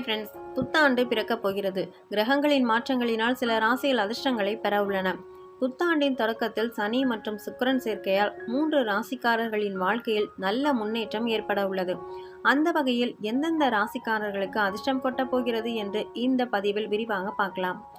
Friends புத்தாண்டு பிறக்கப் போகிறது. கிரகங்களின் மாற்றங்களினால் சில ராசிகள் அதிர்ஷ்டங்களை பெற உள்ளன. புத்தாண்டின் தொடக்கத்தில் சனி மற்றும் சுக்கிரன் சேர்க்கையால் மூன்று ராசிக்காரர்களின் வாழ்க்கையில் நல்ல முன்னேற்றம் ஏற்பட உள்ளது. அந்த வகையில் எந்தெந்த ராசிக்காரர்களுக்கு அதிர்ஷ்டம் கொட்டப் போகிறது என்று இந்த பதிவில் விரிவாக பார்க்கலாம்.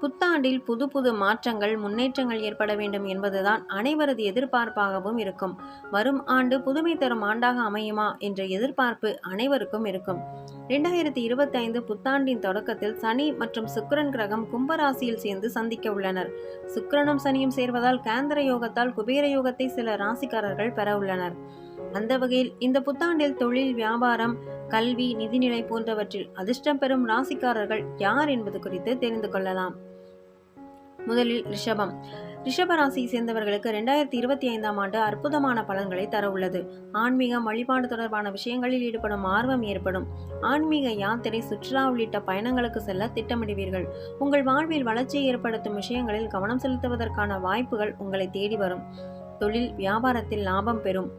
புத்தாண்டில் புது புது மாற்றங்கள் முன்னேற்றங்கள் ஏற்பட வேண்டும் என்பதுதான் அனைவரது எதிர்பார்ப்பாகவும் இருக்கும். வரும் ஆண்டு புதுமை தரும் ஆண்டாக அமையுமா என்ற எதிர்பார்ப்பு அனைவருக்கும் இருக்கும். இரண்டாயிரத்தி இருபத்தைந்து புத்தாண்டின் தொடக்கத்தில் சனி மற்றும் சுக்கரன் கிரகம் கும்பராசியில் சேர்ந்து சந்திக்க உள்ளனர். சுக்கிரனும் சனியும் சேர்வதால் கேந்திர யோகத்தால் குபேர யோகத்தை சில ராசிக்காரர்கள் பெற உள்ளனர். அந்த வகையில் இந்த புத்தாண்டில் தொழில் வியாபாரம் கல்வி நிதிநிலை போன்றவற்றில் அதிர்ஷ்டம் பெறும் ராசிக்காரர்கள் யார் என்பது குறித்து தெரிந்து கொள்ளலாம். முதலில் ரிஷபம். ரிஷப ராசியை சேர்ந்தவர்களுக்கு ரெண்டாயிரத்தி இருபத்தி ஐந்தாம் ஆண்டு அற்புதமான பலன்களை தர உள்ளது. ஆன்மீகம் வழிபாடு தொடர்பான விஷயங்களில் ஈடுபடும் ஆர்வம் ஏற்படும். ஆன்மீக யாத்திரை சுற்றுலா உள்ளிட்ட பயணங்களுக்கு செல்ல திட்டமிடுவீர்கள். உங்கள் வாழ்வில் வளர்ச்சியை ஏற்படுத்தும் விஷயங்களில் கவனம் செலுத்துவதற்கான வாய்ப்புகள் உங்களை தேடி வரும். தொழில் வியாபாரத்தில் லாபம் பெறும்.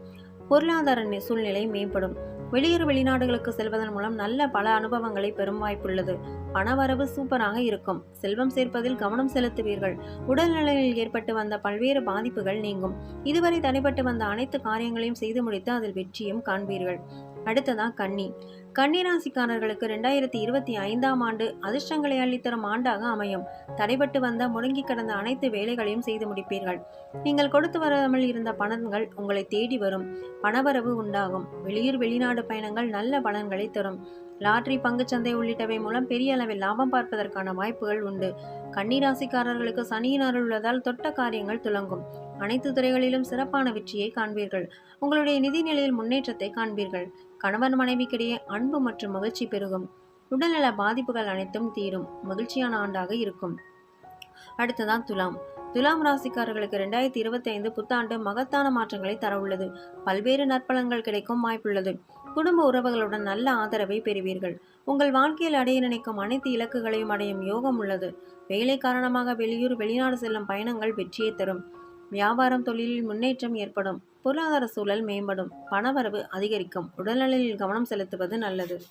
பொருளாதார நி- சூழ்நிலை மேம்படும். வெளியூர் வெளிநாடுகளுக்கு செல்வதன் மூலம் நல்ல பல அனுபவங்களை பெறும் வாய்ப்புள்ளது. பணவரவு சூப்பராக இருக்கும். செல்வம் சேர்ப்பதில் கவனம் செலுத்துவீர்கள். உடல்நிலையில் ஏற்பட்டு வந்த பல்வேறு பாதிப்புகள் நீங்கும். இதுவரை தனிப்பட்டு வந்த அனைத்து காரியங்களையும் செய்து முடித்து அதில் வெற்றியும் காண்பீர்கள். அடுத்ததான் கன்னி. கன்னி ராசிக்காரர்களுக்கு ரெண்டாயிரத்தி இருபத்தி ஐந்தாம் ஆண்டு அதிர்ஷ்டங்களை அள்ளித்தரும் ஆண்டாக அமையும். தடைபட்டு வந்த முடங்கி கிடந்த அனைத்து வேலைகளையும் செய்து முடிப்பீர்கள். நீங்கள் கொடுத்து வராமல் இருந்த பணங்கள் உங்களை தேடி வரும். பணவரவு உண்டாகும். வெளியூர் வெளிநாடு பயணங்கள் நல்ல பலன்களை தரும். லாட்ரி பங்குச்சந்தை உள்ளிட்டவை மூலம் பெரிய அளவில் லாபம் பார்ப்பதற்கான வாய்ப்புகள் உண்டு. கன்னிராசிக்காரர்களுக்கு சனியின் அருள் உள்ளதால் தொட்ட காரியங்கள் துலங்கும். அனைத்து துறைகளிலும் சிறப்பான வெற்றியை காண்பீர்கள். உங்களுடைய நிதி நிலையில் முன்னேற்றத்தை காண்பீர்கள். கணவன் மனைவிக்கிடையே அன்பு மற்றும் மகிழ்ச்சி பெருகும். உடல்நல பாதிப்புகள் அனைத்தும் தீரும். மகிழ்ச்சியான ஆண்டாக இருக்கும். அடுத்ததான் துலாம். துலாம் ராசிக்காரர்களுக்கு ரெண்டாயிரத்தி இருபத்தி ஐந்து புத்தாண்டு மகத்தான மாற்றங்களை தர உள்ளது பல்வேறு நற்பலன்கள் கிடைக்கும் வாய்ப்புள்ளது. குடும்ப உறவுகளுடன் நல்ல ஆதரவை பெறுவீர்கள். உங்கள் வாழ்க்கையில் அடைய நினைக்கும் அனைத்து இலக்குகளையும் அடையும் யோகம் உள்ளது. வேலை காரணமாக வெளியூர் வெளிநாடு செல்லும் பயணங்கள் வெற்றியை தரும். வியாபாரம் தொழிலில் முன்னேற்றம் ஏற்படும். பொருளாதார சூழல் மேம்படும். பணவரவு அதிகரிக்கும். உடல்நலையில் கவனம் செலுத்துவது நல்லது.